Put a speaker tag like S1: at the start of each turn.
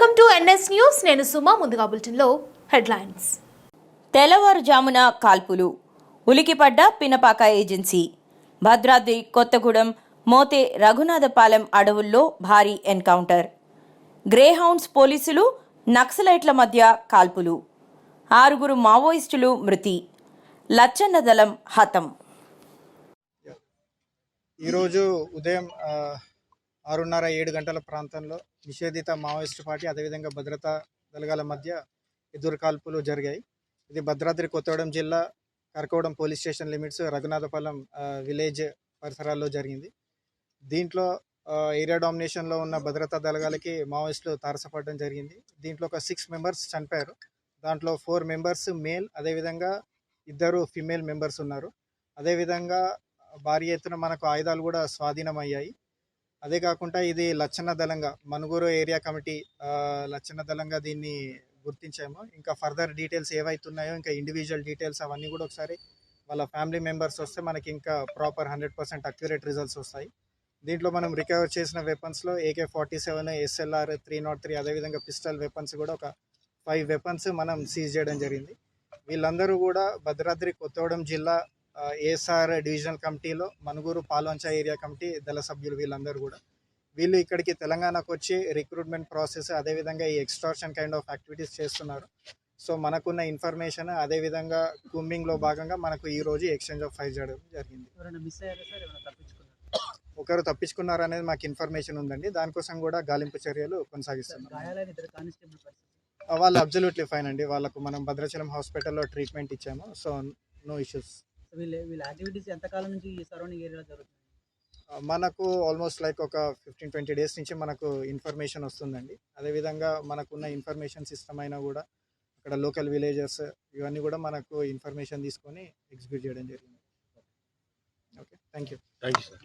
S1: Welcome to NS news. నేను సుమా ముందుగా బులెటిన్లో హెడ్లైన్స్.
S2: తెల్లవారుజామున కాల్పులు. ఉలికిపడ్డ పినపాక ఏజెన్సీ. భద్రాద్రి కొత్తగూడెం మోతే రఘునాథపాలెం అడవుల్లో భారీ ఎన్కౌంటర్. గ్రేహౌండ్స్ పోలీసులు నక్సలైట్ల మధ్య కాల్పులు. ఆరుగురు మావోయిస్టులు మృతి. లచ్చన్న దళం హతం.
S3: ఈరోజు ఉదయం ఆరున్నర ఏడు గంటల ప్రాంతంలో నిషేధిత మావోయిస్టు పార్టీ అదేవిధంగా భద్రతా దళాల మధ్య ఎదురు కాల్పులు జరిగాయి. ఇది భద్రాద్రి కొత్తగూడెం జిల్లా కరకోవడం police station limits Raghunathapalem village పరిసరాల్లో జరిగింది. దీంట్లో ఏరియా డామినేషన్లో ఉన్న భద్రతా దళాలకి మావోయిస్టులు తారసపడడం జరిగింది. దీంట్లో ఒక సిక్స్ మెంబర్స్ చనిపోయారు. దాంట్లో ఫోర్ మెంబర్స్ మేల్ అదేవిధంగా ఇద్దరు ఫిమేల్ మెంబర్స్ ఉన్నారు. అదేవిధంగా భారీ ఎత్తున మనకు ఆయుధాలు కూడా స్వాధీనం అయ్యాయి అదే కాకుండా ఇది లచ్చన్న దళంగా మనుగూరు ఏరియా కమిటీ లచ్చన్న దళంగా దీన్ని గుర్తించాము. ఇంకా ఫర్దర్ డీటెయిల్స్ ఏవైతున్నాయో ఇంకా ఇండివిజువల్ డీటెయిల్స్ అవన్నీ కూడా ఒకసారి వాళ్ళ ఫ్యామిలీ మెంబర్స్ వస్తే మనకి ఇంకా proper hundred percent accurate results వస్తాయి. దీంట్లో మనం రికవర్ చేసిన వెపన్స్లో AK forty seven SLR three not three అదేవిధంగా పిస్టల్ వెపన్స్ కూడా ఒక ఫైవ్ వెపన్స్ మనం సీజ్ చేయడం జరిగింది. వీళ్ళందరూ కూడా భద్రాద్రి కొత్తగూడెం జిల్లా ఏఎస్ఆర్ డివిజనల్ కమిటీలో మనుగురు పాల్వంచ ఏరియా కమిటీ దళ సభ్యులు వీళ్ళందరూ కూడా. వీళ్ళు ఇక్కడికి తెలంగాణకు వచ్చి రిక్రూట్మెంట్ ప్రాసెస్ అదేవిధంగా ఈ ఎక్స్ట్రాషన్ కైండ్ ఆఫ్ యాక్టివిటీస్ చేస్తున్నారు. సో మనకున్న ఇన్ఫర్మేషన్ అదేవిధంగా కూంబింగ్లో భాగంగా మనకు ఈ రోజు ఎక్స్చేంజ్ ఆఫ్ ఫైర్ చేయడం జరిగింది. ఒకరు తప్పించుకున్నారు అనేది మాకు ఇన్ఫర్మేషన్ ఉందండి. దానికోసం కూడా గాలింపు చర్యలు కొనసాగిస్తున్నాం వాళ్ళు అబ్జల్యూట్లీ ఫైన్ అండి. వాళ్ళకు మనం భద్రాచలం హాస్పిటల్లో ట్రీట్మెంట్ ఇచ్చాము. సో నో ఇష్యూస్
S4: వీళ్ళ వీళ్ళ యాక్టివిటీస్ ఎంతకాలం నుంచి ఈ సరౌండింగ్ ఏరియాలో జరుగుతుంది
S3: మనకు ఆల్మోస్ట్ లైక్ ఒక ఫిఫ్టీన్ ట్వంటీ డేస్ నుంచి మనకు ఇన్ఫర్మేషన్ వస్తుందండి. అదేవిధంగా మనకున్న ఇన్ఫర్మేషన్ సిస్టమ్ అయినా కూడా అక్కడ లోకల్ విలేజెస్ ఇవన్నీ కూడా మనకు ఇన్ఫర్మేషన్ తీసుకొని ఎగ్జిక్యూట్ చేయడం జరిగింది. Okay. Thank you
S5: thank you sir